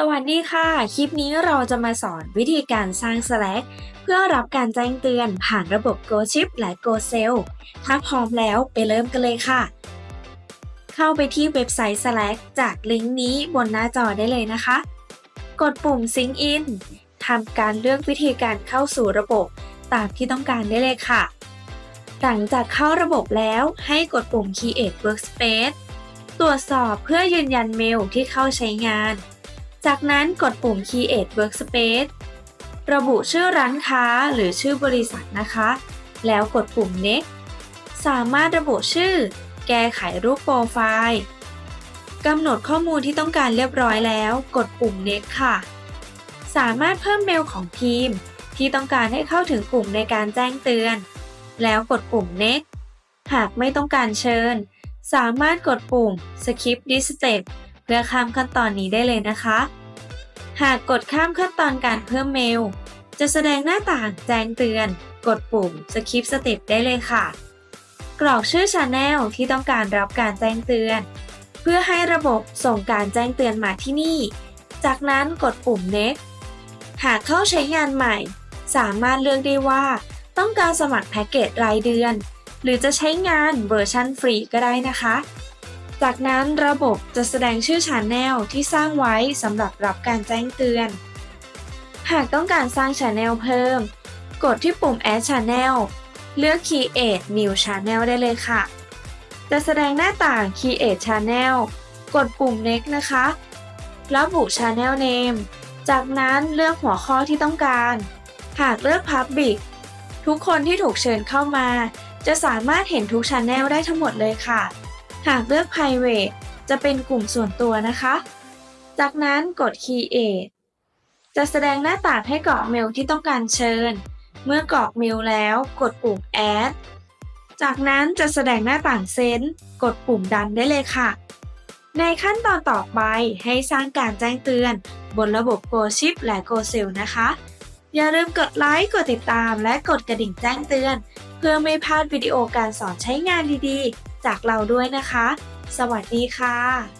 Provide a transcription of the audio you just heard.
สวัสดีค่ะ คลิปนี้เราจะมาสอนวิธีการสร้าง Slack เพื่อรับการแจ้งเตือนผ่านระบบ GoShip และ GoSell ถ้าพร้อมแล้วไปเริ่มกันเลยค่ะ เข้าไปที่เว็บไซต์ Slack จากลิงก์นี้บนหน้าจอได้เลยนะคะ กดปุ่ม Sync In ทำการเลือกวิธีการเข้าสู่ระบบ ตามที่ต้องการได้เลยค่ะ หลังจากเข้าระบบแล้วให้กดปุ่ม Create Workspace ตรวจสอบเพื่อยืนยันเมลที่เข้าใช้งาน จากนั้นกดปุ่ม Create Workspace ระบุชื่อร้านค้าหรือชื่อบริษัทนะคะ แล้วกดปุ่ม Next สามารถระบุชื่อ แก้ไขรูปโปรไฟล์กำหนดข้อมูลที่ต้องการเรียบร้อยแล้ว กดปุ่ม Next ค่ะ สามารถเพิ่มเมลของทีม ที่ต้องการให้เข้าถึงกลุ่มในการแจ้งเตือน แล้วกดปุ่ม Next หากไม่ต้องการเชิญ สามารถกดปุ่ม Skip this step เพื่อข้ามขั้นตอนนี้ได้เลยนะคะ หากกดข้ามขั้นตอนการเพิ่มเมล จะแสดงหน้าต่างแจ้งเตือน กดปุ่ม Skip step ได้เลยค่ะ กรอกชื่อ Channel ที่ต้องการรับการแจ้งเตือน เพื่อให้ระบบส่งการแจ้งเตือนมาที่นี่ จากนั้นกดปุ่ม Next หากเข้าใช้งานใหม่ สามารถเลือกได้ว่า ต้องการสมัครแพ็กเกจรายเดือน หรือจะใช้งานเวอร์ชันฟรีก็ได้นะคะ จากนั้นระบบจะแสดงชื่อ Channel ที่สร้างไว้สำหรับรับการแจ้งเตือน หากต้องการสร้าง Channel เพิ่ม กดที่ปุ่ม Add Channel เลือก Create New Channel ได้เลยค่ะ จะแสดงหน้าต่าง Create Channel กดปุ่ม Next นะคะ ระบุ Channel Name จากนั้นเลือกหัวข้อที่ต้องการ หากเลือก Public ทุกคนที่ถูกเชิญเข้ามา จะสามารถเห็นทุก Channel ได้ทั้งหมดเลยค่ะ หากเลือก private จะเป็นกลุ่มส่วนตัวนะคะ จากนั้นกด create จะแสดงหน้าต่างให้กรอกเมลที่ต้องการเชิญ เมื่อกรอกเมลแล้วกดปุ่ม add จากนั้นจะแสดงหน้าต่างเซนกดปุ่มดันได้เลยค่ะ ในขั้นตอนต่อไปให้สร้างการแจ้งเตือน บนระบบ GoShip และ GoSell นะคะ อย่าลืมกดไลค์ กดติดตาม และกดกระดิ่งแจ้งเตือน เพื่อไม่พลาดวิดีโอการสอนใช้งานดีๆ จากเราด้วยนะคะ สวัสดีค่ะ